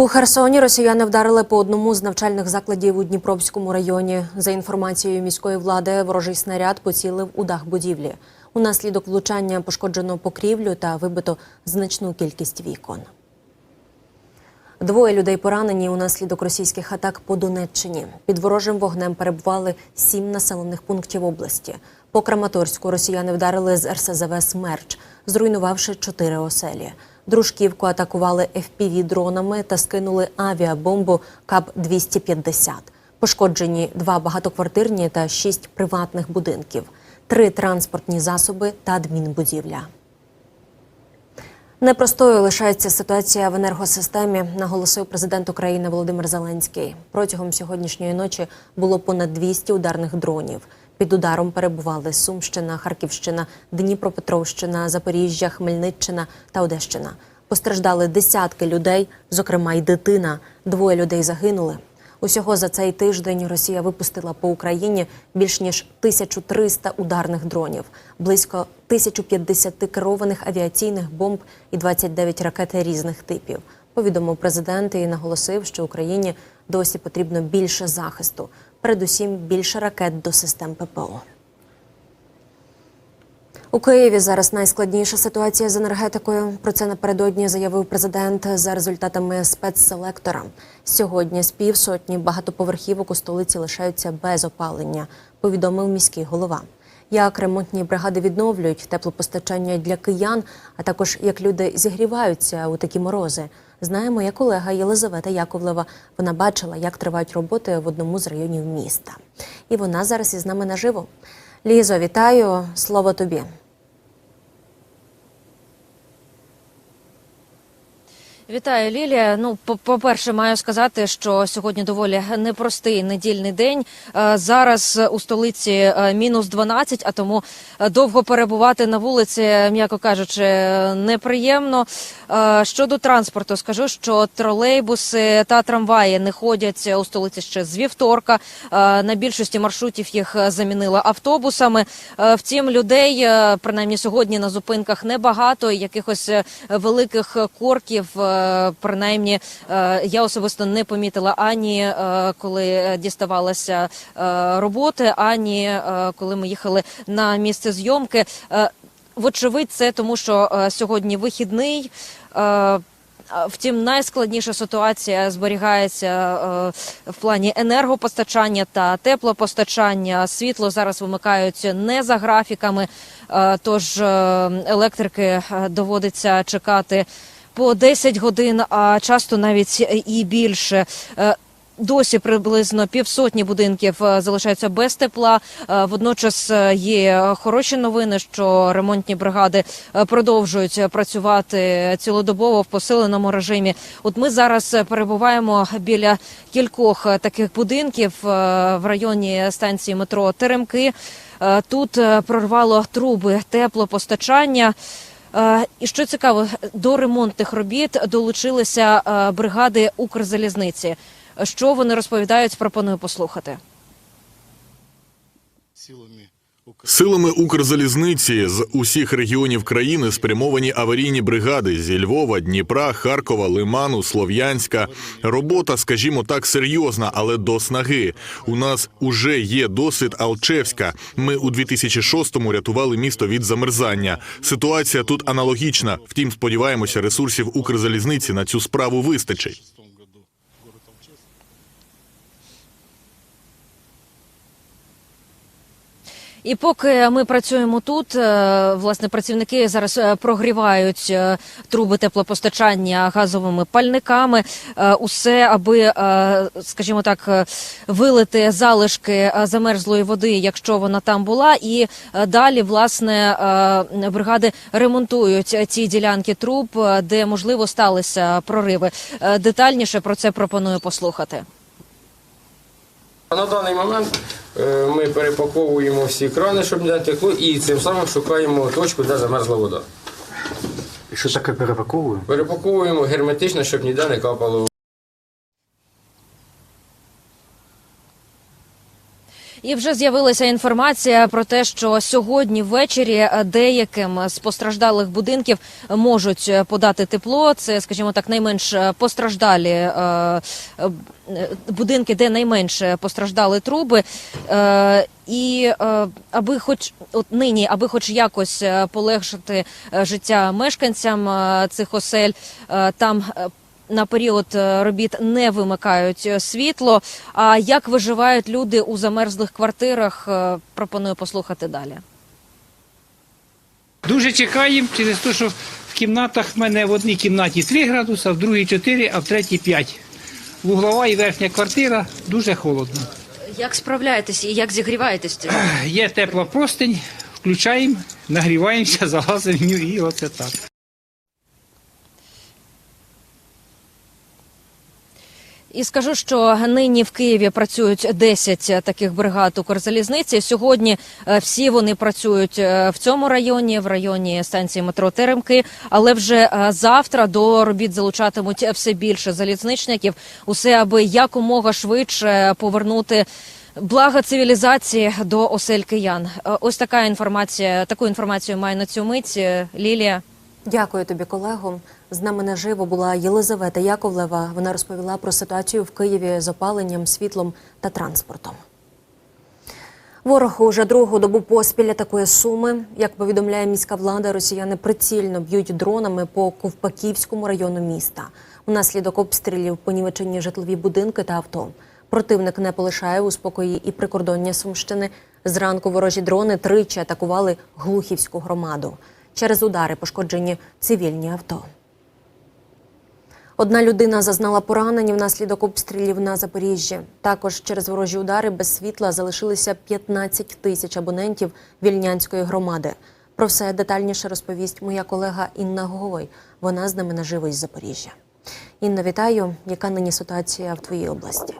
У Херсоні росіяни вдарили по одному з навчальних закладів у Дніпровському районі. За інформацією міської влади, ворожий снаряд поцілив у дах будівлі. Унаслідок влучання пошкоджено покрівлю та вибито значну кількість вікон. Двоє людей поранені унаслідок російських атак по Донеччині. Під ворожим вогнем перебували сім населених пунктів області. По Краматорську росіяни вдарили з РСЗВ «Смерч», зруйнувавши чотири оселі. Дружківку атакували fpv дронами та скинули авіабомбу КАП-250. Пошкоджені два багатоквартирні та шість приватних будинків, три транспортні засоби та адмінбудівля. Непростою лишається ситуація в енергосистемі, наголосив президент України Володимир Зеленський. Протягом сьогоднішньої ночі було понад 200 ударних дронів. Під ударом перебували Сумщина, Харківщина, Дніпропетровщина, Запоріжжя, Хмельниччина та Одещина. Постраждали десятки людей, зокрема й дитина. Двоє людей загинули. Усього за цей тиждень Росія випустила по Україні більш ніж 1300 ударних дронів, близько 1050 керованих авіаційних бомб і 29 ракет різних типів. Повідомив президент і наголосив, що Україні досі потрібно більше захисту, передусім більше ракет до систем ППО. У Києві зараз найскладніша ситуація з енергетикою. Про це напередодні заявив президент за результатами спецселектора. Сьогодні з півсотні багатоповерхівок у столиці лишаються без опалення, повідомив міський голова. Як ремонтні бригади відновлюють теплопостачання для киян, а також як люди зігріваються у такі морози. Знає моя колега Єлизавета Яковлева. Вона бачила, як тривають роботи в одному з районів міста. І вона зараз із нами наживо. Лізо, вітаю! Слово тобі. Вітаю, Лілія. Ну, по- по-перше, маю сказати, що сьогодні доволі непростий недільний день. Е, Зараз у столиці е, мінус 12, а тому е, довго перебувати на вулиці, м'яко кажучи, неприємно. Щодо транспорту, скажу, що тролейбуси та трамваї не ходять у столиці ще з вівторка. На більшості маршрутів їх замінили автобусами. Втім, людей принаймні сьогодні на зупинках небагато. Якихось великих корків, принаймні, е, я особисто не помітила ані е, коли діставалася е, роботи, ані коли ми їхали на місце зйомки. Вочевидь, це тому, що сьогодні вихідний. Втім, найскладніша ситуація зберігається в плані енергопостачання та теплопостачання. Світло зараз вимикають не за графіками, тож електрики доводиться чекати по 10 годин, а часто навіть і більше. Е, Досі приблизно півсотні будинків е, залишаються без тепла. Е, Водночас є хороші новини, що ремонтні бригади продовжують працювати цілодобово в посиленому режимі. От ми зараз перебуваємо біля кількох таких будинків в районі станції метро Теремки. Тут прорвало труби теплопостачання. Е, І що цікаво, до ремонтних робіт долучилися е, бригади Укрзалізниці. Що вони розповідають, пропоную послухати. Силами Укрзалізниці з усіх регіонів країни спрямовані аварійні бригади зі Львова, Дніпра, Харкова, Лиману, Слов'янська. Робота, скажімо так, серйозна, але до снаги. У нас уже є досвід Алчевська. Ми у 2006-му рятували місто від замерзання. Ситуація тут аналогічна. Втім, сподіваємося, ресурсів Укрзалізниці на цю справу вистачить. І поки ми працюємо тут, е, власне, працівники зараз е, прогрівають е, труби теплопостачання газовими пальниками. Усе, аби, скажімо так, вилити залишки замерзлої води, якщо вона там була, і далі, власне, бригади ремонтують ці ділянки труб, де можливо сталися прориви. Детальніше про це пропоную послухати. На даний момент е, ми перепаковуємо всі крани, щоб не текло, і цим самим шукаємо точку, де замерзла вода. Що таке перепаковуємо? Перепаковуємо герметично, щоб ніде не капало. І вже з'явилася інформація про те, що сьогодні ввечері е, деяким з постраждалих будинків можуть е, подати тепло. Це, скажімо так, найменш е, постраждалі будинки, де найменше постраждали труби. І аби, хоч от нині, аби хоч якось полегшити життя мешканцям цих осель, там на період е, робіт не вимикають е, світло. А як виживають люди у замерзлих квартирах? е, Пропоную послухати далі. Дуже чекаємо через те, що в кімнатах в мене в одній кімнаті 3 градуси, в другій 4, а в третій 5. Вуглова і верхня квартира дуже холодно. Як справляєтесь і як зігріваєтесь? Є тепла простинь, включаємо, нагріваємося, залазимо і оце так. І скажу, що нині в Києві працюють 10 таких бригад Укрзалізниці. Сьогодні е, всі вони працюють е, в цьому районі, в районі станції метро Теремки. Але вже е, завтра до робіт залучатимуть все більше залізничників. Усе аби якомога швидше повернути. Блага цивілізації до осель киян. Ось така інформація. Таку інформацію має на цю мить Лілія. Дякую тобі, колего. З нами наживо була Єлизавета Яковлева. Вона розповіла про ситуацію в Києві з опаленням, світлом та транспортом. Ворог уже другу добу поспіль атакує суми. Як повідомляє міська влада, росіяни прицільно б'ють дронами по Ковпаківському району міста. Унаслідок обстрілів понівечені житлові будинки та авто. Противник не полишає у спокої і прикордоння Сумщини. Зранку ворожі дрони тричі атакували Глухівську громаду. Через удари пошкоджені цивільні авто. Одна людина зазнала поранень внаслідок обстрілів на Запоріжжі. Також через ворожі удари без світла залишилися 15 тисяч абонентів вільнянської громади. Про все детальніше розповість моя колега Інна Гоговой. Вона з нами наживо із Запоріжжя. Інна, вітаю. Яка нині ситуація в твоїй області?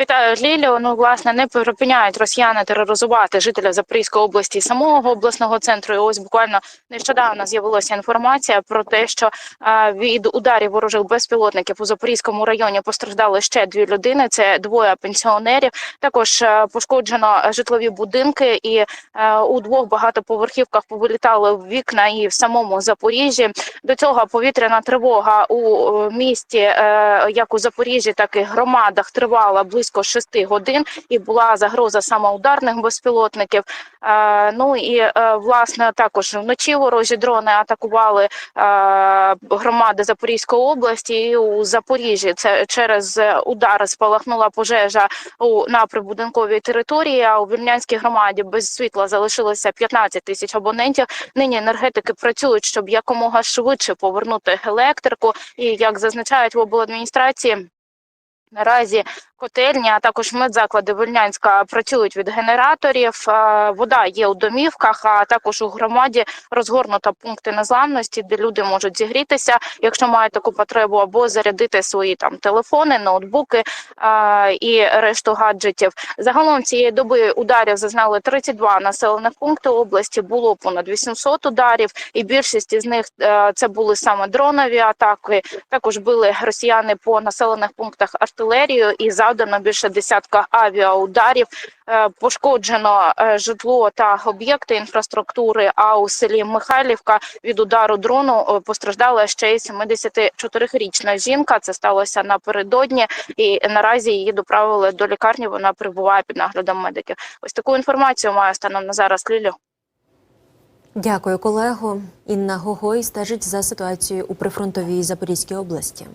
Вітаю Лілію. Ну власне не припиняють росіяни тероризувати жителів Запорізької області самого обласного центру. І ось буквально нещодавно з'явилася інформація про те, що від ударів ворожих безпілотників у Запорізькому районі постраждали ще дві людини. Це двоє пенсіонерів. Також е, пошкоджено житлові будинки, і е, у двох багатоповерхівках повилітали вікна і в самому Запоріжжі. До цього повітряна тривога у е, місті, як у Запоріжжі, так і громадах, тривала близько 6 годин, і була загроза саме ударних безпілотників. Е, Ну і е, власне також вночі ворожі дрони атакували е, громади Запорізької області. І у Запоріжжі це через удар спалахнула пожежа у на прибудинковій території. А у Вільнянській громаді без світла залишилося 15 тисяч абонентів. Нині енергетики працюють, щоб якомога швидше повернути електрику. І як зазначають в обладміністрації. Наразі котельні, а також медзаклади Вільнянська працюють від генераторів. Е, Вода є у домівках, а також у громаді розгорнуто пункти незламності, де люди можуть зігрітися, якщо мають таку потребу, або зарядити свої там телефони, ноутбуки е, і решту гаджетів. Загалом цієї доби ударів зазнали 32 населених пункти області. Було понад 800 ударів, і більшість із них е, це були саме дронові атаки. Також били росіяни по населених пунктах артилерію і завдано більше десятка авіаударів. Е, Пошкоджено е, житло та об'єкти інфраструктури. А у селі Михайлівка від удару дрону е, постраждала ще й 74-річна жінка. Це сталося напередодні, і наразі її доправили до лікарні. Вона перебуває під наглядом медиків. Ось таку інформацію маю станом на зараз Лілю. Дякую, колего. Інна Гогой стежить за ситуацією у прифронтовій Запорізькій області.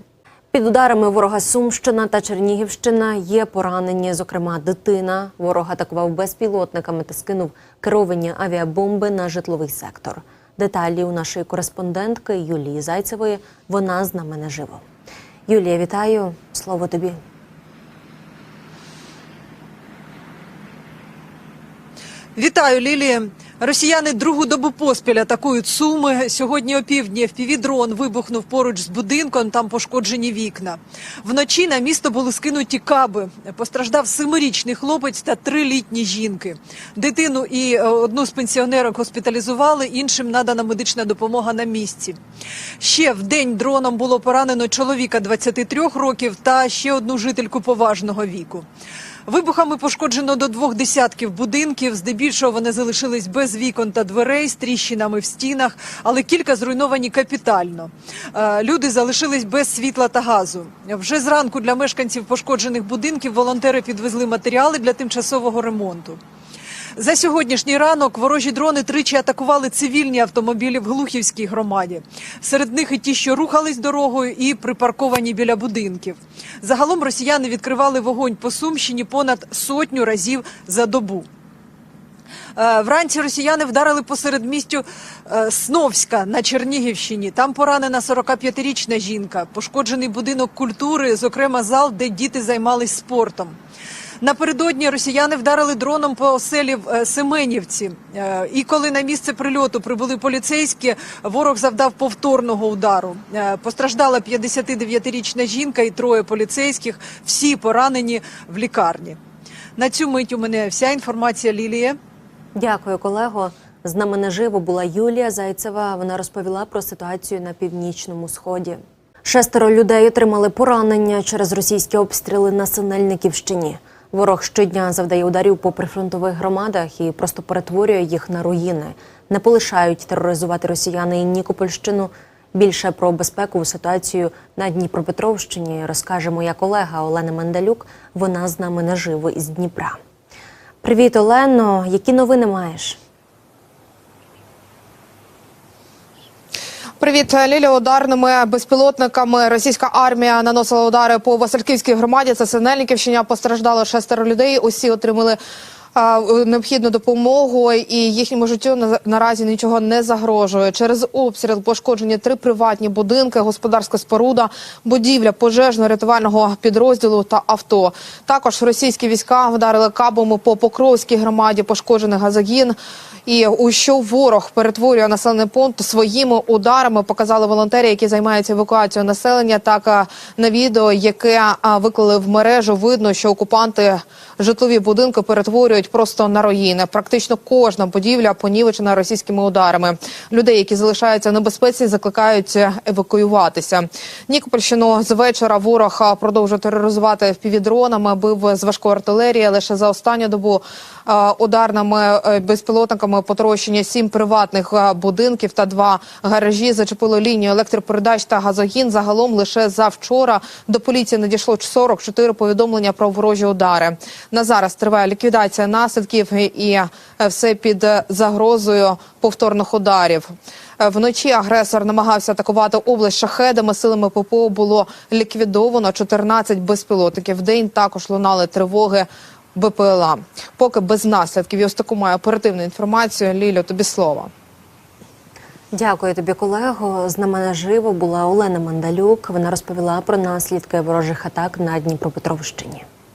Під ударами ворога Сумщина та Чернігівщина є поранені, зокрема дитина. Ворог атакував безпілотниками та скинув керовані авіабомби на житловий сектор. Деталі у нашої кореспондентки Юлії Зайцевої. Вона з нами наживо. Юлія, вітаю. Слово тобі. Вітаю, Лілія. Росіяни другу добу поспіль атакують суми. Сьогодні опівдні дрон вибухнув поруч з будинком. Там пошкоджені вікна. Вночі на місто були скинуті каби. Постраждав семирічний хлопець та три літні жінки. Дитину і е, одну з пенсіонерок госпіталізували. Іншим надана медична допомога на місці. Ще в день дроном було поранено чоловіка 23 років та ще одну жительку поважного віку. Вибухами пошкоджено до двох десятків будинків. Здебільшого вони залишились без вікон та дверей з тріщинами в стінах, але кілька зруйновані капітально. Е, Люди залишились без світла та газу. Вже зранку для мешканців пошкоджених будинків волонтери підвезли матеріали для тимчасового ремонту. За сьогоднішній ранок ворожі дрони тричі атакували цивільні автомобілі в Глухівській громаді. Серед них і ті, що рухались дорогою, і припарковані біля будинків. Загалом росіяни відкривали вогонь по Сумщині понад сотню разів за добу. Е, Вранці росіяни вдарили посеред містю е, Сновська на Чернігівщині. Там поранена 45-річна жінка, пошкоджений будинок культури, зокрема зал, де діти займались спортом. Напередодні росіяни вдарили дроном по оселі в е, Семенівці. Е, І коли на місце прильоту прибули поліцейські, ворог завдав повторного удару. Е, Постраждала 59-річна жінка і троє поліцейських. Всі поранені в лікарні. На цю мить у мене вся інформація Лілія. Дякую, колего. З нами наживо була Юлія Зайцева. Вона розповіла про ситуацію на північному сході. Шестеро людей отримали поранення через російські обстріли на Синельниківщині. Ворог щодня завдає ударів по прифронтових громадах і просто перетворює їх на руїни. Не полишають тероризувати росіяни і Нікопольщину. Більше про безпекову ситуацію на Дніпропетровщині розкаже моя колега Олена Мендалюк. Вона з нами наживо із Дніпра. Привіт, Олено. Які новини маєш? Привіт, Лілі. Ударними безпілотниками російська армія наносила удари по Васильківській громаді. Це Синельниківщина. Постраждало шестеро людей. Усі отримали а, необхідну допомогу, і їхньому життю на- наразі нічого не загрожує. Через обстріл пошкоджені три приватні будинки, господарська споруда, будівля пожежно-рятувального підрозділу та авто. Також російські війська вдарили кабами по Покровській громаді, пошкоджений газогін. І у що ворог перетворює населений пункт своїми ударами, показали волонтери, які займаються евакуацією населення. Так на відео, яке виклали в мережу, видно, що окупанти житлові будинки перетворюють просто на руїни. Практично кожна будівля понівечена російськими ударами. Людей, які залишаються в небезпеці, закликають евакуюватися. Нікопольщину з вечора ворог продовжує тероризувати впівдронами, бив з важкої артилерії. Лише за останню добу ударними е, безпілотниками потрощені сім приватних будинків та два гаражі. Зачепило лінію електропередач та газогін. Загалом лише за вчора до поліції надійшло 44 повідомлення про ворожі удари. На зараз триває ліквідація наслідків і е, все під е, загрозою повторних ударів. Е, Вночі агресор намагався атакувати область шахедами. Силами ППО було ліквідовано 14 безпілотників. В день також лунали тривоги. БПЛА. Поки без наслідків. я ось таку маю оперативну інформацію. Лілю, тобі слово. Дякую тобі, колего. З нами наживо була Олена Мандалюк. Вона розповіла про наслідки ворожих атак на Дніпропетровщині.